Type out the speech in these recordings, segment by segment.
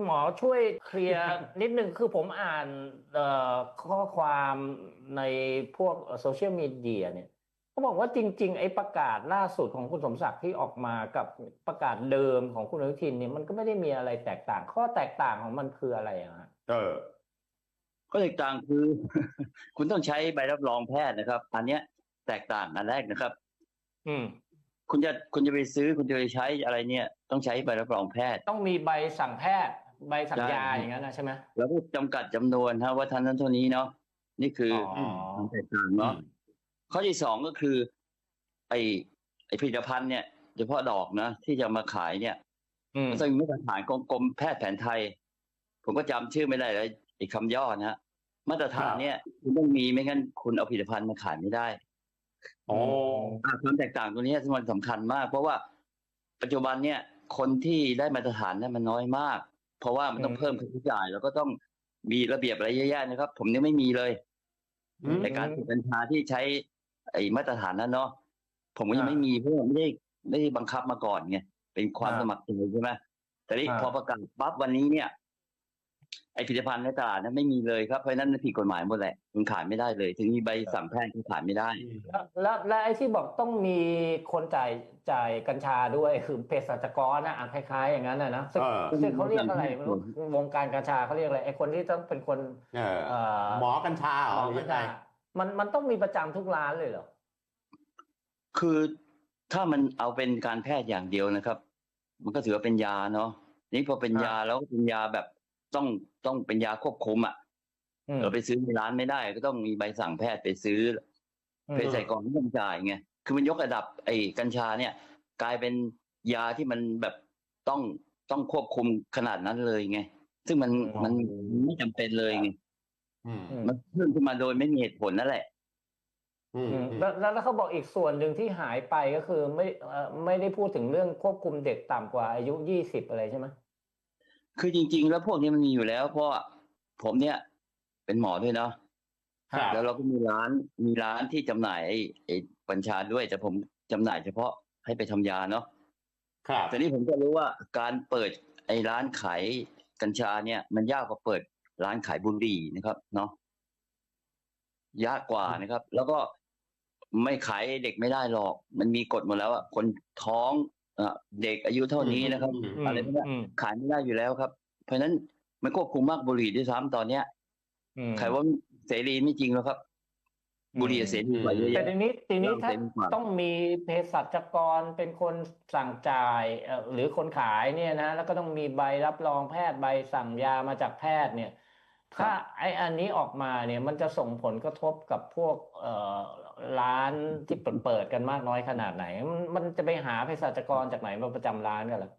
คุณหมอช่วยเคลียร์นิดนึงคือผมอ่านเอ่อข้อความในพวกโซเชียลมีเดียเนี่ยเขาบอกว่าจริง ๆ ไอ้ประกาศล่าสุดของคุณสมศักดิ์ที่ออกมากับประกาศเดิมของคุณอนุทินเนี่ยมันก็ไม่ได้มีอะไรแตกต่าง ข้อแตกต่างของมันคืออะไรอะฮะเออก็แตกต่างคือ คุณต้องใช้ใบรับรองแพทย์นะครับ อันเนี้ยแตกต่างอันแรกนะครับ อืมคุณจะคุณจะไปซื้อคุณจะไปใช้อะไรเนี่ย ต้องใช้ใบรับรองแพทย์ ต้องมีใบสั่งแพทย์ ใบสั่งยาใช่อย่างนั้นนะใช่ไหมแล้วก็จำกัดจำนวนฮะว่าท่านนั้นเท่านี้เนาะนี่คือออ๋อความแตกต่างเนาะข้อที่สองก็คือ ไอไอผลิตภัณฑ์เนี่ยเฉพาะดอกนะที่จะมาขายเนี่ยอืมซึ่งมาตรฐานของกรมแพทย์แผนไทย ผมก็จำชื่อไม่ได้แล้วไอ้คำย่อนะฮะมาตรฐานเนี่ยคุณต้องมีไม่งั้นคุณเอาผลิตภัณฑ์มาขายไม่ได้อ๋ออะความแตกต่างตัวนี้มันสำคัญมาก เพราะว่าปัจจุบันเนี่ย คนที่ได้มาตรฐานเนี่ยมันน้อยมาก เพราะว่ามันต้องอืมเพิ่มค่าใช้จ่ายแล้วก็ต้องมีระเบียบอะไรเยอะแยะนะครับ ผมเนี่ยไม่มีเลยอืมในการผลิตกัญชาที่ใช้ ไอ้มาตรฐานนั้นเนาะผมก็ยังอ่าไม่มีเพราะว่าไม่ได้ไม่ได้บังคับมาก่อนไงเป็นความอ่าสมัครใจใช่ไหมแต่นี่อ่าพอประกาศปั๊บวันนี้เนี่ยไอ้ ผลิตภัณฑ์ในตลาดนั้นไม่มีเลยครับเพราะฉะนั้นมันผิดกฎหมายหมดแหละคุณขายไม่ได้เลย ถึงมีใบสั่งแพทย์คุณขายไม่ได้ แล้วแล้วแล้วไอ้ที่บอกต้องมีคนจ่ายจ่ายกัญชาด้วยคือเภสัชกรนะอะคล้ายๆ อย่างนั้นนะนะซึ่งเออ ซึ่งเขาเรียกอะไรไม่รู้วงการกัญชาเขาเรียกอะไรไอ้คนที่ต้องเป็นคน เออเอ่อ หมอกัญชาเหรหมออหรือกัญยังไงชามันมันต้องมีประจำทุกร้านเลยเหรอ คือถ้ามันเอาเป็นการแพทย์อย่างเดียวนะครับ มันก็ถือว่าเป็นยาเนาะนี่พอเป็นอ่ายยาแล้วก็เป็นยาแบบ ต้องต้องเป็นยาควบคุมอะอืมเราไปซื้อในร้านไม่ได้ ก็ต้องมีใบสั่งแพทย์ไปซื้ออืมเภสัชกรที่ต้องจ่ายไงคือมันยกระดับ ไอ้กัญชาเนี่ย กลายเป็นยาที่มันแบบต้องต้องควบคุมขนาดนั้นเลยไงซึ่งมันมันไม่จำเป็นเลยไงอืมอืมมันเพิ่มขึ้นมาโดยไม่มีเหตุผลนั่นแหละอืมอืมอืมแล้วแล้วแล้วเขาบอกอีกส่วนหนึ่งที่หายไปก็คือไม่เอ่อไม่ได้พูดถึงเรื่องควบคุมเด็กต่ำกว่าอายุยี่สิบอะไรใช่ไหม คือจริง ๆ แล้วพวกนี้มันมีอยู่แล้ว เพราะว่าผมเนี่ย เป็นหมอด้วยเนาะครับแล้วเราก็มีร้านมีร้านที่จำหน่ายไอ้ไอ้กัญชาด้วย แต่ผมจำหน่ายเฉพาะให้ไปทำยาเนาะครับแต่นี่ผมก็รู้ว่าการเปิดไอ้ร้านขายกัญชาเนี่ย มันยากกว่าเปิดร้านขายบุหรี่นะครับ เนาะยากกว่านะครับ แล้วก็ไม่ขายเด็กไม่ได้หรอก มันมีกฎหมดแล้วอะคนท้อง เอ่อเด็กอายุเท่านี้นะครับอืมอะไรพวกเนี้ยอืมขายไม่ได้อยู่แล้วครับ เพราะฉะนั้นมันควบคุมมากบุหรี่ด้วยซ้ำตอนเนี้ยอืมใครว่าเสรีไม่จริงแล้วครับ บุหรี่เสรีกว่าเยอะแต่แยะทีนี้ทีนี้เริ่มถ้าเต็มกว่าต้องมีเภสัชกรเป็นคนสั่งจ่ายเอ่อหรือคนขายเนี่ยนะ แล้วก็ต้องมีใบรับรองแพทย์ใบสั่งยามาจากแพทย์เนี่ยถ้าไอ้อันนี้ออกมาเนี่ยมันจะส่งผลกระทบกับพวกเอ่อ ร้านที่เปิดเปิดกันมากน้อยขนาดไหน มันมันจะไปหาเภสัชกรจากไหนมาประจำร้านกันล่ะ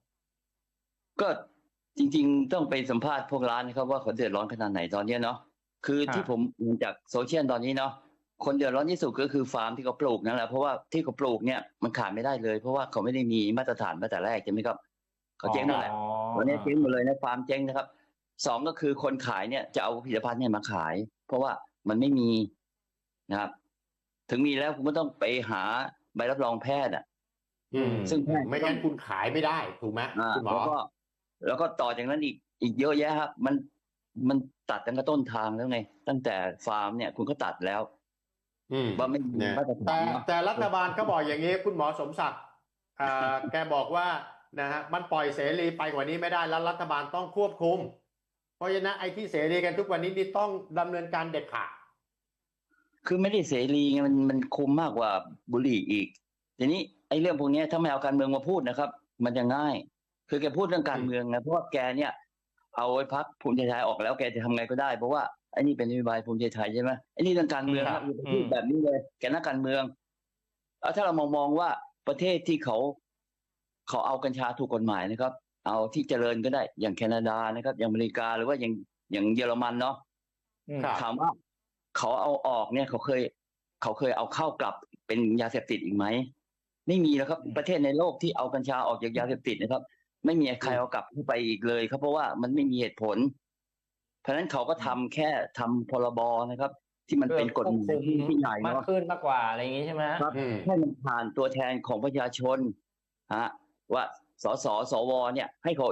ก็จริง ๆ ต้องไปสัมภาษณ์พวกร้านนะครับว่าเขาเดือดร้อนขนาดไหนตอนเนี้ยเนาะคือครับที่ผมเห็นจากโซเชียลตอนนี้เนาะคนเดือดร้อนที่สุดก็คือฟาร์มที่เขาปลูกนั่นแหละเพราะว่าที่เขาปลูกเนี่ยมันขายไม่ได้เลย เพราะว่าเขาไม่ได้มีมาตรฐานมาแต่แรกใช่ไหมครับเขาเจ๊งหมดแหละอ๋อวันนี้เจ๊งหมดเลยนะฟาร์มเจ๊งนะครับสองก็คือคนขายเนี่ยจะเอาผลิตภัณฑ์เนี่ยมาขาย เพราะว่ามันไม่มีนะครับ ถึงมีแล้วคุณก็ต้องไปหาใบรับรองแพทย์อะอืมซึ่งแพทย์ไม่งั้นคุณขายไม่ได้ถูกไหมอ่าคุณหมอแล้วก็ แล้วก็ต่อจากนั้นอีกอีกเยอะแยะครับ มันมันตัดตั้งแต่ต้นทางแล้วไง ตั้งแต่ฟาร์มเนี่ยคุณก็ตัดแล้วอืมว่าไม่มีเนี่ยมาตรฐาแต่นเนอะแต่รัฐบาลก็บอกอย่างนี้ คุณหมอสมศักดิ์อ่าแกบอกว่านะฮะมันปล่อยเสรีไปกว่านี้ไม่ได้แล้วรัฐบาลต้องควบคุม เพราะฉะนั้นไอ้ที่เสรีกันทุกวันนี้นี่ต้องดำเนินการเด็ดขาด คือไม่ได้เสรีไงมันมันคุมมากกว่าบุหรี่อีก ทีนี้ไอ้เรื่องพวกเนี้ยถ้าไม่เอาการเมืองมาพูดนะครับ มันจะง่าย คือแกพูดเรื่องการเมืองนะเพราะว่าแกเนี่ย เอาไอ้พักภูมิใจไทยออกแล้วแกจะทำไงก็ได้เพราะว่าไอ้นี่เป็นนโยบายภูมิใจไทยใช่ไหมไอ้นี่เรื่องการเมืองคครัรับบอย่าไปพูดอืมแบบนี้เลย แกนักการเมืองเอาถ้าเรามองมองว่าประเทศที่เขาเขาเอากัญชาถูกกฎหมายนะครับ เอาที่เจริญก็ได้อย่างแคนาดานะครับ อย่างอเมริกาหรือว่าอย่างอย่างเยอรมันเนาะอืมครับถามว่า เขาเอาออกเนี่ยเขาเคย เขาเคยเอาเข้ากลับเป็นยาเสพติดอีกไหมไม่มีแล้วครับ ประเทศในโลกที่เอากัญชาออกจากยาเสพติดนะครับ ไม่มีใครเอากลับเข้าไปอีกเลยครับเพราะว่ามันไม่มีเหตุผล เพราะฉะนั้นเขาก็ทำแค่ทำพรบนะครับ ที่มันเป็นกฎหมายที่ที่ใหญ่มากเนาะขึ้นมากกว่าอะไรอย่างงี้ใช่ไหมครับอืมให้มันผ่านตัวแทนของประชาชนฮะว่าสสสวเนี่ย ให้เขา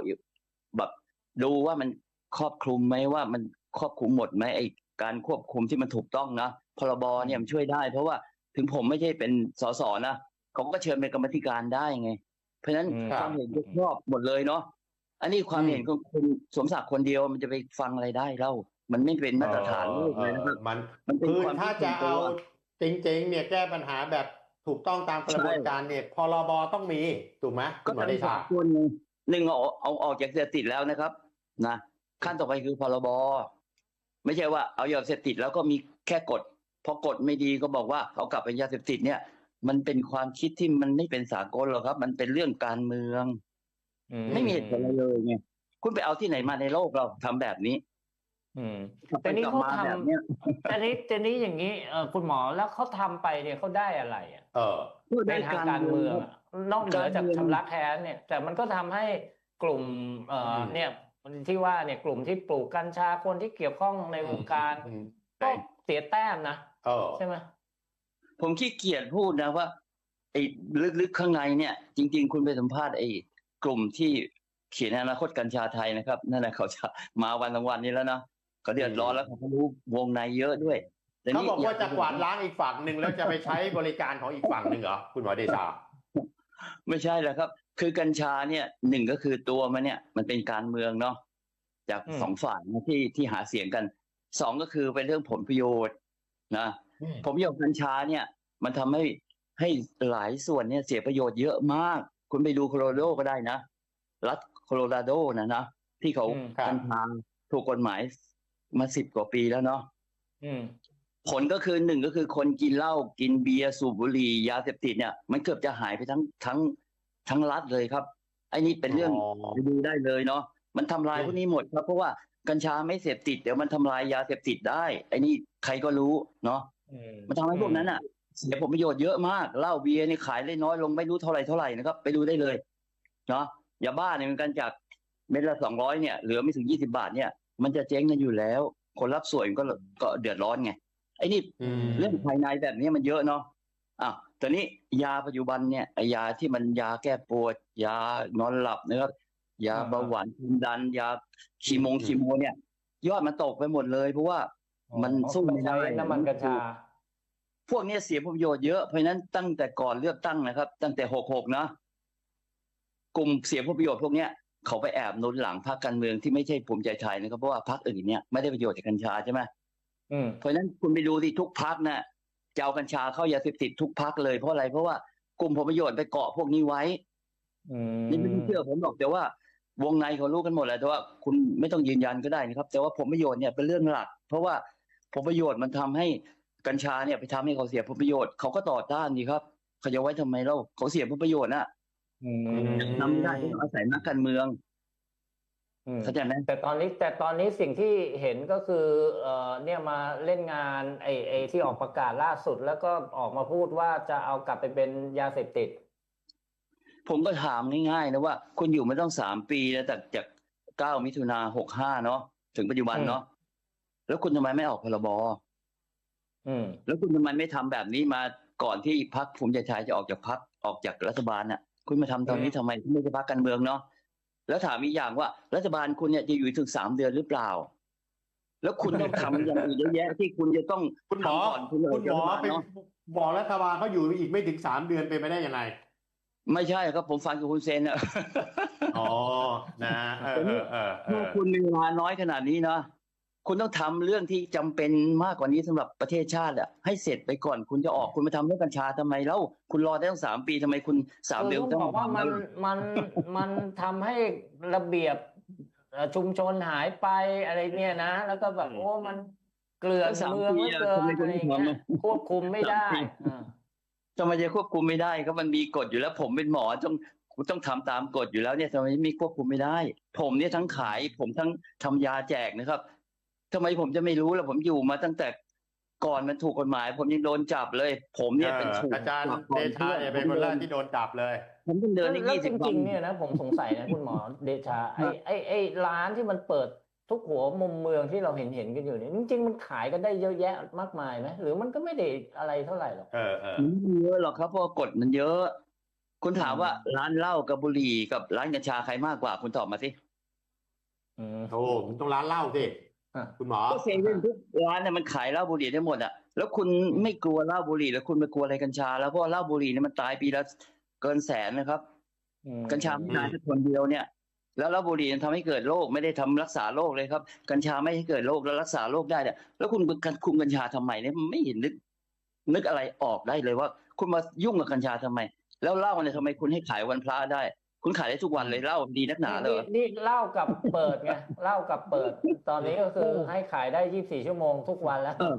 แบบดูว่ามันครอบคลุมไหมว่ามันครอบคลุมหมดไหมไอ การควบคุมที่มันถูกต้องนะพรบเนี่ยมันช่วยได้ เพราะว่าถึงผมไม่ใช่เป็นสสนะเขาก็เชิญเป็นกรรมาธิการได้ไง เพราะฉะนั้นอืมความเห็นยกครอบหมดเลยเนาะอันนี้ความอืมเห็นของคุณสมศักดิ์คนเดียวมันจะไปฟังอะไรได้เล่ามันไม่เป็นมาตรฐานโลกเลยนะครับออมันมันเป็นคือความถ้าคิดจะส่วนเอาตัวจริงๆเนี่ยแก้ปัญหาแบบถูกต้องตามกระบวนใช่การเนี่ยพรบต้องมีถูกไหมก็คุณหมอทำเดสาชามคนไงหนึ่งเอาเอาออกจากยาเสพติดแล้วนะครับ นะขั้นต่อไปคือพรบ ไม่ใช่ว่าเอายาเสพติดแล้วก็มีแค่กฎพอกฎไม่ดีก็บอกว่าเอากลับเป็นยาเสพติดเนี่ย มันเป็นความคิดที่มันไม่เป็นสากลหรอกครับ มันเป็นเรื่องการเมืองอืไม่มีเหตุผลอะไรเลยไงคุณไปเอาที่ไหนมาในโลกเราทำแบบนี้ อืมกลับไปแต่นี่กลับเขามาทำแบบเนี้ยแต่นี้แต่นี้อย่างนี้เออคุณหมอแล้วเขาทำไปเนี่ยเขาได้อะไรอะเออในทางการเมืองครับอะนอกเหนือจากการเมืองชำระแค้นเนี่ย แต่มันก็ทำให้กลุ่ม เอ่ออมเนี่ย ที่ว่าเนี่ยกลุ่มที่ปลูกกัญชาคนที่เกี่ยวข้องในวงการอืมก็เสียแต้มนะเออใช่ไหมผมขี้เกียจพูดนะว่าไอ้ลึกๆข้างในเนี่ย จริง ๆ คุณไปสัมภาษณ์ไอ้กลุ่มที่เขียนอนาคตกัญชาไทยนะครับ นั่นแหละเขาจะมาวันสองวันนี้แล้วเนาะเขาเดือดร้อนแล้วเขาก็รู้วงในเยอะด้วยแต่เขานี่บอกว่าจะกวาดล้างอีกฝั่งหนึ่งแล้วจะไปใช้บริการของอีกฝั่งหนึ่งเหรอคุณหมอเดชา ไม่ใช่แล้วครับ คือกัญชาเนี่ยหนึ่งก็คือตัวมันเนี่ย มันเป็นการเมืองเนาะจากสองฝ่ายนะที่ที่หาเสียงกันสองก็คือเป็นเรื่องผลประโยชน์นะผลประโยชน์กัญชาเนี่ย มันทำให้ให้หลายส่วนเนี่ยเสียประโยชน์เยอะมาก คุณไปดูโคโลราโดก็ได้นะ รัฐโคโลราโดนะนะที่เขาอืมครับกัญชาถูกกฎหมายมาสิบกว่าปีแล้วเนาะอืมผลก็คือหนึ่งก็คือคนกินเหล้ากินเบียร์สูบบุหรี่ยาเสพติดเนี่ย มันเกือบจะหายไปทั้งทั้ง ทั้งรัฐเลยครับไอ้นี่เป็นเรื่องไปดูได้เลยเนาะมันทำลายอืมพวกนี้หมดครับ เพราะว่ากัญชาไม่เสพติดเดี๋ยวมันทำลายยาเสพติดได้ไอ้นี่ใครก็รู้เนาะอืมมันทำให้พวกนั้นอะเสียผลประโยชน์เยอะมากเหล้าเบียร์นี่ขายได้น้อยลงไม่รู้เท่าไหร่เท่าไหร่นะครับ ไปดูได้เลยเนาะยาบ้าเนี่ยมันกันจากเม็ดละสองร้อยเนี่ยเหลือไม่ถึงยี่สิบาทเนี่ย มันจะเจ๊งกันอยู่แล้ว คนรับสวยมันก็ก็เดือดร้อนไงไอ้นี่อืมเรื่องภายในแบบนี้มันเยอะเนาะอะ ตอนนี้ยาปัจจุบันเนี่ยไอ้ยาที่มันยาแก้ปวด ยานอนหลับนะครับยาอ่าเบาหวานความดัน ยาคีโมงอืมคีโมเนี่ย ยอดมันตกไปหมดเลย เพราะว่ามันสู้ไม่ได้ใช้น้ำมันกัญชาพวกเนี้ยเสียผลประโยชน์เยอะเพราะฉะนั้นตั้งแต่ก่อนเลือกตั้งนะครับ ตั้งแต่หกหกนะกลุ่มเสียผลประโยชน์พวกเนี้ยเขาไปแอบหนุนหลังพรรคการเมืองที่ไม่ใช่ภูมิใจไทยนะครับเพราะว่าพรรคอื่นเนี่ยไม่ได้ประโยชน์จากกัญชาใช่ไหมอืมเพราะฉะนั้นคุณไปดูที่ทุกพักน่ะ จะเอากัญชาเข้ายาเสพติดทุกพักเลยเพราะอะไร เพราะว่ากลุ่มผลประโยชน์ไปเกาะพวกนี้ไว้อืนี่ไม่ต้องเชื่อผมหรอกแต่ว่าวงในเขารู้กันหมดแหละแต่ว่าคุณไม่ต้องยืนยันก็ได้นะครับ แต่ว่าผลประโยชน์เนี่ยเป็นเรื่องหลัก เพราะว่าผลประโยชน์มันทำให้กัญชาเนี่ยไปทำให้เขาเสียผลประโยชน์เขาก็ต่อต้านดีครับเขาจะไว้ทำไมเล่าเขาเสียผลประโยชน์น่ะอืมทำไม่ได้ต้องอาศัยนักการเมืองอืม เข้าใจไหมแต่ตอนนี้แต่ตอนนี้สิ่งที่เห็นก็คือเอ่อเนี่ยมาเล่นงานไอ้ไอ้ที่ออกประกาศล่าสุด แล้วก็ออกมาพูดว่าจะเอากลับไปเป็นยาเสพติด ผมก็ถามง่ายๆนะว่า คุณอยู่มาต้องสามปีแล้วจากจากเก้ามิถุนาหกห้าเนาะถึงปัจจุบันอืมเนาะแล้วคุณทำไมไม่ออกพรบอืมแล้วคุณทำไมไม่ทำแบบนี้มาก่อนที่พรรคภูมิใจไทยจะออกจากพรรคออกจากรัฐบาลน่ะ คุณมาทำตอนนี้อืมทำไมคุณไม่ใช่พรรคการเมืองเนาะ แล้วถามอีกอย่างว่า รัฐบาลคุณเนี่ยจะอยู่ถึงสามเดือนหรือเปล่า แล้วคุณต้องทำอย่างอื่นเยอะแยะที่คุณจะต้องคุณหมอทำก่อนคุณอคุอกณจากหมรัอฐบาลเป็นเนาะบอกรัฐบาลเขาอยู่อีกไม่ถึงสามเดือนเป็นไปได้ยังไง ไม่ใช่ครับผมฟังกับคุณเซนอะอ๋อนะเออเออเออเอถ้าอคุณมีเวลาน้อยขนาดนี้นะ คุณต้องทำเรื่องที่จำเป็นมากกว่านี้สำหรับประเทศชาติอะให้เสร็จไปก่อนคุณจะออกคุณมาทำเรื่องกัญชาทำไมแล้วคุณรอได้ตั้งสามปีทำไมคุณสามคือเดือนต้องต้องบอกว่ามันทำแล้วมันมันทำให้ระเบียบเอ่อชุมชนหายไปอะไรเนี่ยนะ แล้วก็แบบโอ้มันเกลื่อนสามเมืองปีเหลืออะเกินทำไมคุอะณไรไม่อย่างทำเงี้ยอะควบคุมไม่ได้สามปีอ่าทำไมจะควบคุมไม่ได้ก็มันมีกฎอยู่แล้ว ผมเป็นหมอต้องต้องทำตามกฎอยู่แล้วเนี่ยทำไมไม่ควบคุมไม่ได้ ผมเนี่ยทั้งขาย ผมทั้งทำยาแจกนะครับ ทำไมผมจะไม่รู้ล่ะผมอยู่มาตั้งแต่ก่อนมันถูกกฎหมาย ผมยังโดนจับเลย ผมเนี่ยเป็นเออถูกอาจารย์จับก่เดอนชาเนี่ยเป็นคนแรกที่โดนจับเลยผมต้องเดินแล้วได้แล้วยี่จสิบวัรินงๆเนี่ยนะผมสงสัยนะคุณหมอเดชาไอ้ครับไอ้ไอ้ร้านที่มันเปิดทุกหัวมุมเมืองที่เราเห็นเห็นกันอยู่เนี่ยจริงๆมันขายกันได้เยอะแยะมากมายไหมหรือมันก็ไม่ได้อะไรเท่าไหร่หรอกเออเออมันไม่เยอะหรอกครับเพราะว่ากฎมันเยอะ คุณถามอืมว่าร้านเหล้ากับบุหรี่กับร้านกัญชาใครมากกว่า คุณตอบมาสิอืมโอ้มันต้องร้านเหล้าสิอะ คุณหมอก็เซเว่นทุกร้านเนี่ยมันขายเหล้าบุหรี่ได้หมดอะแล้วคุณไม่กลัวเหล้าบุหรี่ แล้วคุณไปกลัวอะไรกัญชา แล้วเพราะว่าเหล้าบุหรี่เนี่ยมันตายปีละเกินแสนนะครับอืมกัญชาไม่ตายแค่คนเดียวเนี่ย แล้วเหล้าบุหรี่มันทำให้เกิดโรคไม่ได้ทำรักษาโรคเลยครับ กัญชาไม่ให้เกิดโรคแล้วรักษาโรคได้เนี่ยแล้วคุณคุมกัญชาทำไมเนี่ยมันไม่เห็นนึก นึกอะไรออกได้เลยว่า คุณมายุ่งกับกัญชาทำไม แล้วเหล้าเนี่ยทำไมคุณให้ขายวันพระได้ คุณขายได้ทุกวันเลยเหล้าดีนักหนาเลยนี่เหล้ากับเปิดไงเหล้ากับเปิด ตอนนี้ก็คือให้ขายได้ยี่สิบสี่ชั่วโมงทุกวันแล้วเออ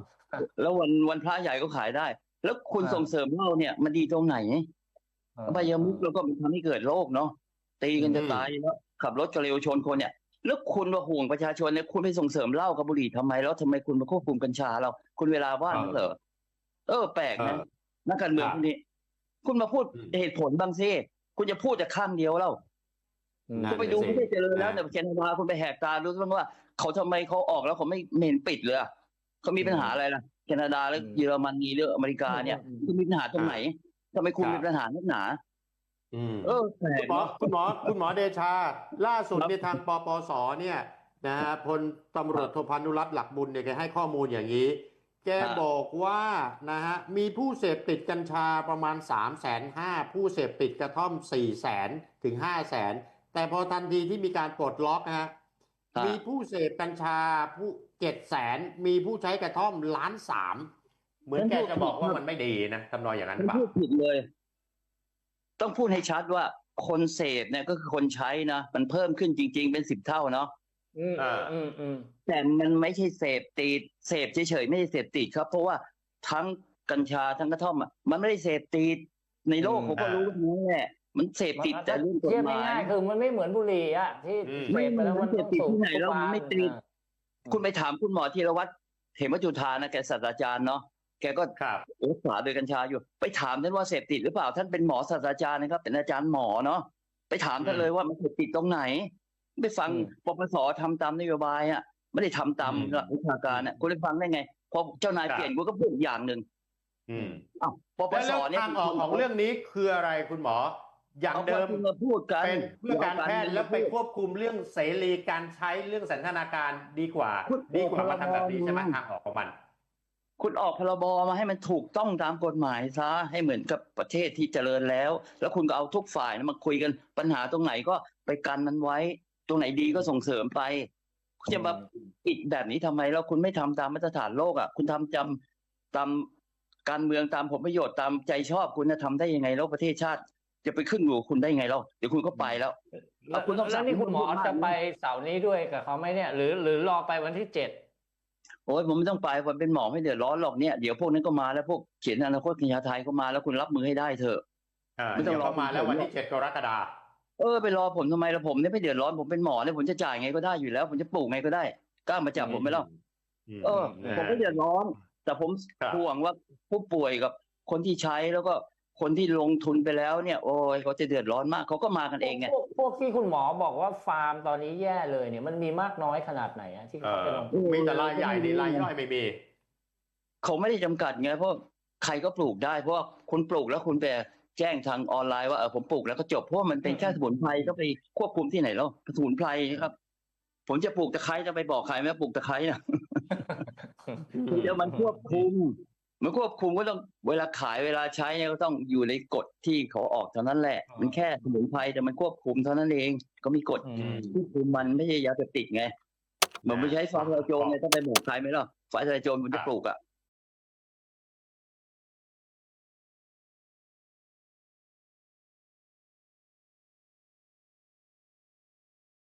แล้ววันวันพระใหญ่ก็ขายได้ แล้วคุณอ่าส่งเสริมเหล้าเนี่ยมันดีตรงไหนอบายามุกแล้วก็มันทำให้เกิดโรคเนาะตีกันจะอืมตายแล้วขับรถจะเร็วชนคนเนี่ยแล้วคุณมาห่วงประชาชนเนี่ยคุณไปส่งเสริมเหล้ากับบุหรี่ทำไม แล้วทำไมคุณมาควบคุมกัญชาเรา คุณเวลาว่างนั่นเหรอเออ แปลกเอนะอนักการเมืองครับคนนี้ คุณมาพูดอืมเหตุผลบางสิ คุณจะพูดแต่ข้างเดียวแล้วอืมนั่คุนณไปดูน่ะสิประเทศเจริญแล้วนะเนี่ยแคนาดาคุณไปแหกตาดูบ้างว่า เขาทำไมเขาออกแล้วเขาไม่ไม่เห็นปิดเลยอะเขามีปัญหาอะไรล่ะแคนาดาและอืมเยอรมนีหรืออเมริกาเนี่ยอืมคุณมีปัญหาตรงไหนทำไมคุณครับมีปัญหานักหนาอืมเออแปลคุกณหมอเนาะคุณหมอคุณหมอเดชา ล่าสุดครับในยทางปปสเนี่ยนะฮะพลตำรวจโทพานุรัตน์หลักบุญเนี่ยแกให้ข้อมูลอย่างนี้ แกครับบอกว่านะฮะมีผู้เสพติดกัญชาประมาณ3ามแสนห้าผู้เสพติดกระท่อม4ี่แสนถึง5้าแสนแต่พอทันทีที่มีการปลดล็อกนะฮะครับมีผู้เสพกัญชาผู้เจ็ดแสนมีผู้ใช้กระท่อมล้านสามเหมือนแกจะบอกว่ามันไม่ดีนะทำนองอย่างนั้นมันเปล่าพูดผิดเลย ต้องพูดให้ชัดว่าคนเสพเนี่ยก็คือคนใช้นะมันเพิ่มขึ้นจริง ๆ เป็นสิบเท่าเนาะ อืมอ่าอืมอืมแต่มันไม่ใช่เสพติดเสพเฉยๆไม่ใช่เสพติดครับ เพราะว่าทั้งกัญชาทั้งกระท่อมอะมันไม่ได้เสพติดในโลกอืมเขาก็รู้กันทั้งนั้นแหละมันเสพติดแต่เรื่องกฎเทียบหมายง่ายๆคือมันไม่เหมือนบุหรี่อะที่อืมเสพไปแล้วไม่มันมันต้องเสพติดสูบที่ไหนแล้วทุกมันวัไม่ติดอ่าคุณไปถามคุณหมอธีรวัตรเหมจุธานะแกศาสตราจารย์เนาะแกก็ครับรักษาโดยกัญชาอยู่ ไปถามท่านว่าเสพติดหรือเปล่าท่านเป็นหมอศาสตราจารย์นะครับเป็นอาจารย์หมอเนาะไปถามท่านอืมเลยว่ามันเสพติดตรงไหน ไปฟังอืมปปสทำตามนโยบายอะไม่ได้ทำตามอืมหลักวิชาการอะคุณไปฟังได้ไงพอเจ้านายครับเปลี่ยนคุณก็พูดอีกอย่างหนึ่งอืมอ้าวปปแล้วสแล้วเนี่ยทางออกของเรื่องนี้คืออะไรคุณหมอ อย่างเอาเดิมคุณมาพูดกันเป็นเพื่อการแพทย์แล้วไปพูดควบคุมเรื่องเสรีการใช้เรื่องสันทนาการดีกว่าคุณดีกว่ามาทำแบบนี้คุณใช่ไหมทางออกของมันคุณออกพรบมาให้มันถูกต้องตามกฎหมายซะให้เหมือนกับประเทศที่เจริญแล้ว แล้วคุณก็เอาทุกฝ่ายนะมาคุยกันปัญหาตรงไหนก็ไปกันมันไว้ ตรงไหนดีก็ส่งเสริมไปคุณจะมาปิดแบบนี้ทำไมแล้วคุณไม่ทำตามมาตรฐานโลกอะ คุณทำจำตามการเมืองตามผลประโยชน์ตามใจชอบคุณจะทำได้ยังไงแล้วประเทศชาติ จะไปขึ้นอยู่กับคุณได้ยังไงแล้วเดี๋ยวคุณก็ไปแล้วแล้วคุณต้องแล้วนี่สั่งคุณหมอให้มันจะไปเสาร์นี้ด้วยกับเขาไหมเนี่ย หรือหรือรอไปวันที่เจ็ดโอ้ยผมไม่ต้องไปผมเป็นหมอไม่เดือดร้อนหรอกเนี่ยเดี๋ยวพวกนั้นก็มาแล้วพวกเขียนอนาคตกัญชาไทยก็มาแล้วคุณรับมือให้ได้เถอะอ่าไม่ต้องเดี๋ยวเข้ามาแล้วรอวันที่เจ็ดกรกฎาคม เออไปรอผมทำไมล่ะผมเนี่ยไม่เดือดร้อนผมเป็นหมอเนี่ยผมจะจ่ายไงก็ได้อยู่แล้ว ผมจะปลูกไงก็ได้กล้ามาจับผมไหมล่ะมเออ ผมไม่เดือดร้อน แต่ผมครับห่วงว่าผู้ป่วยกับคนที่ใช้แล้วก็คนที่ลงทุนไปแล้วเนี่ย โอ้ยเขาจะเดือดร้อนมากเขาก็มากันเองไงพวกพวกที่คุณหมอบอกว่าฟาร์มตอนนี้แย่เลยเนี่ยมันมีมากน้อยขนาดไหนอะที่เอเขาไปอลงทุนมีแต่รายใหญ่นี่รายย่อยไม่มีเขาไม่ได้จำกัดไงเพราะใครก็ปลูกได้เพราะว่าคุณปลูกแล้วคุณไป แจ้งทางออนไลน์ว่าเออผมปลูกแล้วก็จบเพราะว่ามันเป็นแค่สมุนไพรก็ไปควบคุมที่ไหนแล้วสมุนไพรครับ ผมจะปลูกตะไคร้จะไปบอกใครไหมว่าปลูกตะไคร้นะเดี๋ยวมันควบคุมมันควบคุมก็ต้องเวลาขายเวลาใช้เนี่ยก็ต้องอยู่ในกฎที่เขาออกเท่านั้นแหละอ๋อมันแค่สมุนไพรแต่มันควบคุมเท่านั้นเองก็มีกฎอืมที่คุมมันไม่ใช่ยาเสพติดไงเหมันไม่ใช้ฟ้าทลายโจรไงต้องไปบอกใครไหมล่ะฟ้าทลายโจรมันจะปลูกอะ